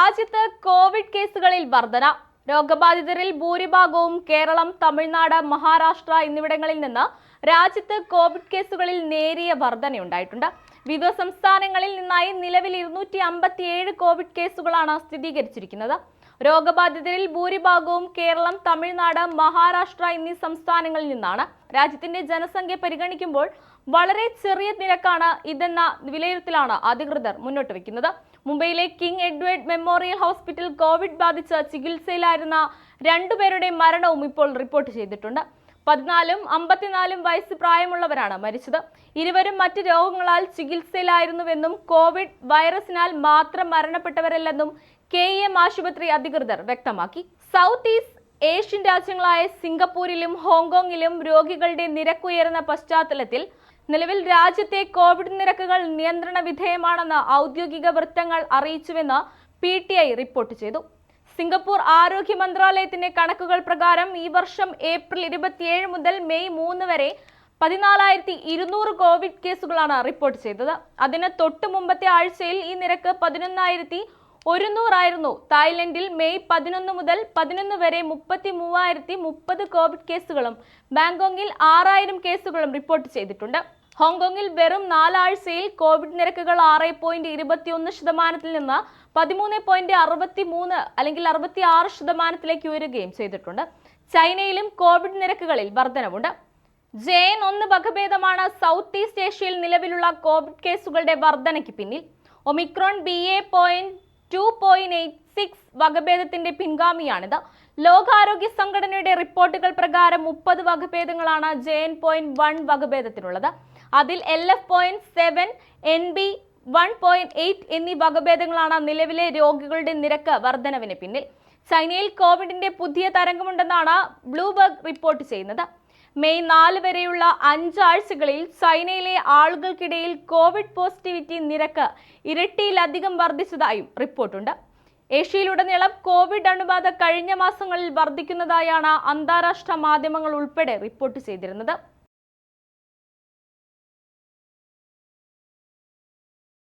രാജ്യത്ത് കോവിഡ് കേസുകളിൽ വർധന. രോഗബാധിതരിൽ ഭൂരിഭാഗവും കേരളം തമിഴ്നാട് മഹാരാഷ്ട്ര എന്നിവിടങ്ങളിൽ നിന്ന് രാജ്യത്ത് കോവിഡ് കേസുകളിൽ നേരിയ വർധനയുണ്ടായിട്ടുണ്ട്. വിവിധ സംസ്ഥാനങ്ങളിൽ നിന്നായി നിലവിൽ ഇരുന്നൂറ്റി അമ്പത്തിയേഴ് കോവിഡ് കേസുകളാണ് സ്ഥിരീകരിച്ചിരിക്കുന്നത്. രോഗബാധിതരിൽ ഭൂരിഭാഗവും കേരളം തമിഴ്നാട് മഹാരാഷ്ട്ര എന്നീ സംസ്ഥാനങ്ങളിൽ നിന്നാണ്. രാജ്യത്തിന്റെ ജനസംഖ്യ പരിഗണിക്കുമ്പോൾ വളരെ ചെറിയ നിരക്കാണ് ഇതെന്ന വിലയിരുത്തലാണ് അധികൃതർ മുന്നോട്ട് വെക്കുന്നത് മുംബൈയിലെ King Edward Memorial hospital Covid ബാധിച്ച് ചികിത്സയിലായിരുന്ന രണ്ടുപേരുടെ മരണവും ഇപ്പോൾ റിപ്പോർട്ട് ചെയ്തിട്ടുണ്ട്. പതിനാലും അമ്പത്തിനാലും വയസ്സ് പ്രായമുള്ളവരാണ് മരിച്ചത്. ഇരുവരും മറ്റ് രോഗങ്ങളാൽ ചികിത്സയിലായിരുന്നുവെന്നും കോവിഡ് വൈറസിനാൽ മാത്രം മരണപ്പെട്ടവരല്ലെന്നും കെ എം ആശുപത്രി അധികൃതർ വ്യക്തമാക്കി. സൗത്ത് ഈസ്റ്റ് ഏഷ്യൻ രാജ്യങ്ങളായ സിംഗപ്പൂരിലും ഹോങ്കോങ്ങിലും രോഗികളുടെ നിരക്കുയർന്ന പശ്ചാത്തലത്തിൽ നിലവിൽ രാജ്യത്തെ കോവിഡ് നിരക്കുകൾ നിയന്ത്രണ വിധേയമാണെന്ന് ഔദ്യോഗിക വൃത്തങ്ങൾ അറിയിച്ചുവെന്ന് പി ടി ഐ റിപ്പോർട്ട് ചെയ്തു. സിംഗപ്പൂർ ആരോഗ്യ മന്ത്രാലയത്തിന്റെ കണക്കുകൾ പ്രകാരം ഈ വർഷം ഏപ്രിൽ ഇരുപത്തിയേഴ് മുതൽ മെയ് മൂന്ന് വരെ പതിനാലായിരത്തി ഇരുന്നൂറ് കോവിഡ് കേസുകളാണ് റിപ്പോർട്ട് ചെയ്തത്. അതിന് തൊട്ട് മുമ്പത്തെ ആഴ്ചയിൽ ഈ നിരക്ക് പതിനൊന്നായിരത്തി ഒരുന്നൂറായിരുന്നു. തായ്ലൻഡിൽ മെയ് പതിനൊന്ന് മുതൽ പതിനൊന്ന് വരെ മുപ്പത്തി മൂവായിരത്തി മുപ്പത് കോവിഡ് കേസുകളും ബാങ്കോങ്ങിൽ ആറായിരം കേസുകളും റിപ്പോർട്ട് ചെയ്തിട്ടുണ്ട്. ഹോങ്കോങ്ങിൽ വെറും നാലാഴ്ചയിൽ കോവിഡ് നിരക്കുകൾ ആറ് പോയിന്റ് ഇരുപത്തിയൊന്ന് ശതമാനത്തിൽ നിന്ന് പതിമൂന്ന് പോയിന്റ് അറുപത്തി മൂന്ന് അല്ലെങ്കിൽ അറുപത്തി ആറ് ശതമാനത്തിലേക്ക് ഉയരുകയും ചെയ്തിട്ടുണ്ട്. ചൈനയിലും കോവിഡ് നിരക്കുകളിൽ വർധനവുണ്ട്. ജെ എൻ ഒന്ന് വകഭേദമാണ് സൗത്ത് ഈസ്റ്റ് ഏഷ്യയിൽ നിലവിലുള്ള കോവിഡ് കേസുകളുടെ വർധനയ്ക്ക് പിന്നിൽ. Omicron B A point two point eight six വകഭേദത്തിന്റെ പിൻഗാമിയാണിത്. ലോകാരോഗ്യ സംഘടനയുടെ റിപ്പോർട്ടുകൾ പ്രകാരം മുപ്പത് വകഭേദങ്ങളാണ് ജെ എൻ പോയിന്റ് വൺ വകഭേദത്തിനുള്ളത്. അതിൽ L F point seven N B one point eight എന്നീ വകഭേദങ്ങളാണ് നിലവിലെ രോഗികളുടെ നിരക്ക് വർധനവിന് പിന്നിൽ. ചൈനയിൽ കോവിഡിന്റെ പുതിയ തരംഗമുണ്ടെന്നാണ് ബ്ലൂബർഗ് റിപ്പോർട്ട് ചെയ്യുന്നത്. മെയ് നാല് വരെയുള്ള അഞ്ചാഴ്ചകളിൽ ചൈനയിലെ ആളുകൾക്കിടയിൽ കോവിഡ് പോസിറ്റിവിറ്റി നിരക്ക് ഇരട്ടിയിലധികം വർദ്ധിച്ചതായും റിപ്പോർട്ടുണ്ട്. ഏഷ്യയിലുടനീളം കോവിഡ് അണുബാധ കഴിഞ്ഞ മാസങ്ങളിൽ വർദ്ധിക്കുന്നതായാണ് അന്താരാഷ്ട്ര മാധ്യമങ്ങൾ ഉൾപ്പെടെ റിപ്പോർട്ട് ചെയ്തിരുന്നത്.